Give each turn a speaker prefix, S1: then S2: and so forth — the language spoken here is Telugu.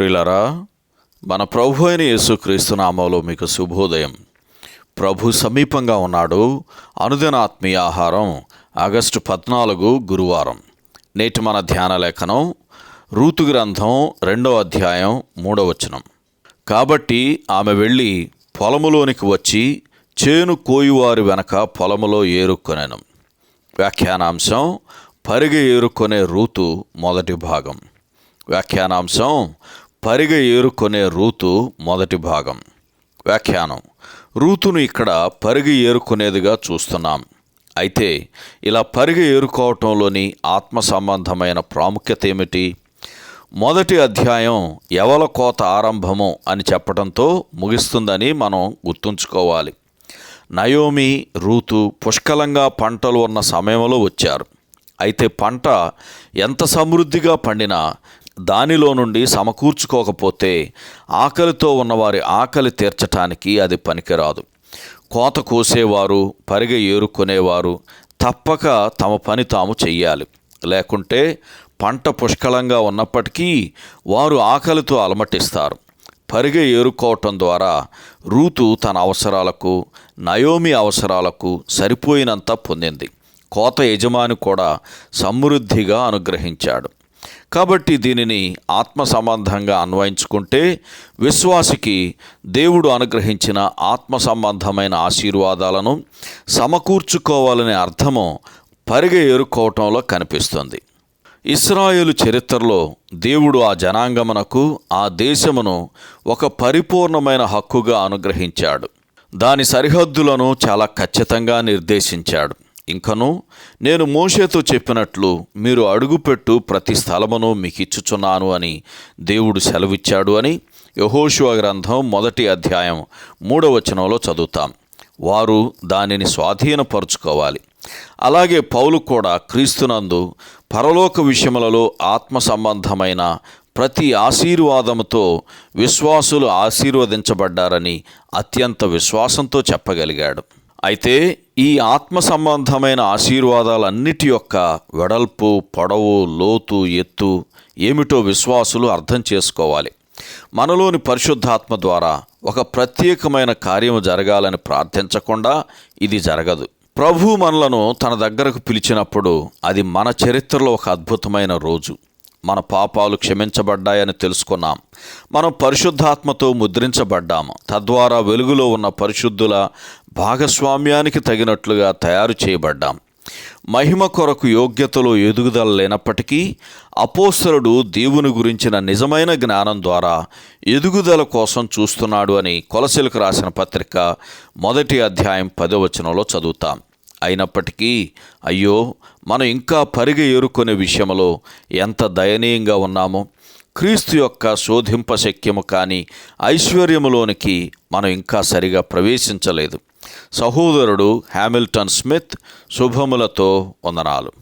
S1: ప్రియులరా మన ప్రభు అయిన యేసుక్రీస్తు నామంలో మీకు శుభోదయం. ప్రభు సమీపంగా ఉన్నాడు. అనుదిన ఆత్మీయ ఆహారం ఆగస్టు పద్నాలుగు గురువారం. నేటి మన ధ్యాన లేఖనం రూతు గ్రంథం రెండో అధ్యాయం మూడో వచనం. కాబట్టి ఆమె వెళ్ళి పొలములోనికి వచ్చి చేను కోయువారి వెనక పొలములో ఏరుకొనెను. వ్యాఖ్యానాంశం పరిగె ఏరుకొనే రూతు మొదటి భాగం. వ్యాఖ్యానాంశం పరిగె ఏరుకొనే రూతు మొదటి భాగం. వ్యాఖ్యానం. రూతును ఇక్కడ పరిగ ఏరుకునేదిగా చూస్తున్నాం. అయితే ఇలా పరిగ ఏరుకోవటంలోని ఆత్మ సంబంధమైన ప్రాముఖ్యత ఏమిటి? మొదటి అధ్యాయం ఎవల కోత ఆరంభము అని చెప్పడంతో ముగిస్తుందని మనం గుర్తుంచుకోవాలి. నయోమి రూతు పుష్కలంగా పంటలు ఉన్న సమయంలో వచ్చారు. అయితే పంట ఎంత సమృద్ధిగా పండినా దానిలో నుండి సమకూర్చుకోకపోతే ఆకలితో ఉన్నవారి ఆకలి తీర్చటానికి అది పనికిరాదు. కోత కోసేవారు పరిగె ఏరుకునేవారు తప్పక తమ పని తాము చెయ్యాలి. లేకుంటే పంట పుష్కలంగా ఉన్నప్పటికీ వారు ఆకలితో అలమటిస్తారు. పరిగె ఏరుకోవటం ద్వారా రూతు తన అవసరాలకు నయోమి అవసరాలకు సరిపోయినంత పొందింది. కోత యజమాని కూడా సమృద్ధిగా అనుగ్రహించాడు. కాబట్టి దీనిని ఆత్మ సంబంధంగా అన్వయించుకుంటే విశ్వాసికి దేవుడు అనుగ్రహించిన ఆత్మ సంబంధమైన ఆశీర్వాదాలను సమకూర్చుకోవాలనే అర్థము పరిగె ఏరుకోవటంలో కనిపిస్తుంది. ఇస్రాయేలు చరిత్రలో దేవుడు ఆ జనాంగమునకు ఆ దేశమును ఒక పరిపూర్ణమైన హక్కుగా అనుగ్రహించాడు. దాని సరిహద్దులను చాలా ఖచ్చితంగా నిర్దేశించాడు. ఇంకను నేను మోషేతో చెప్పినట్లు మీరు అడుగుపెట్టు ప్రతి స్థలమును మీకు ఇచ్చుచున్నాను అని దేవుడు సెలవిచ్చాడు అని యహోశివ గ్రంథం మొదటి అధ్యాయం మూడవచనంలో చదువుతాం. వారు దానిని స్వాధీనపరుచుకోవాలి. అలాగే పౌలు కూడా క్రీస్తునందు పరలోక విషయములలో ఆత్మ సంబంధమైన ప్రతి ఆశీర్వాదముతో విశ్వాసులు ఆశీర్వదించబడ్డారని అత్యంత విశ్వాసంతో చెప్పగలిగాడు. అయితే ఈ ఆత్మ సంబంధమైన ఆశీర్వాదాలన్నిటి యొక్క వెడల్పు పొడవు లోతు ఎత్తు ఏమిటో విశ్వాసులు అర్థం చేసుకోవాలి. మనలోని పరిశుద్ధాత్మ ద్వారా ఒక ప్రత్యేకమైన కార్యము జరగాలని ప్రార్థించకుండా ఇది జరగదు. ప్రభు మనలను తన దగ్గరకు పిలిచినప్పుడు అది మన చరిత్రలో ఒక అద్భుతమైన రోజు. మన పాపాలు క్షమించబడ్డాయని తెలుసుకున్నాం. మనం పరిశుద్ధాత్మతో ముద్రించబడ్డాము తద్వారా వెలుగులో ఉన్న పరిశుద్ధుల భాగస్వామ్యానికి తగినట్లుగా తయారు చేయబడ్డాం. మహిమ కొరకు యోగ్యతలో ఎదుగుదల లేనప్పటికీ అపోస్తరుడు దేవుని గురించిన నిజమైన జ్ఞానం ద్వారా ఎదుగుదల కోసం చూస్తున్నాడు అని కొలసిలకు రాసిన పత్రిక మొదటి అధ్యాయం పదవచనంలో చదువుతాం. అయినప్పటికీ అయ్యో మనం ఇంకా పరిగె ఏరుకునే విషయంలో ఎంత దయనీయంగా ఉన్నామో. క్రీస్తు యొక్క శోధింపశక్యము కానీ ఐశ్వర్యములోనికి మనం ఇంకా సరిగా ప్రవేశించలేదు. సహోదరుడు హ్యామిల్టన్ స్మిత్ శుభములతో వందనాలు.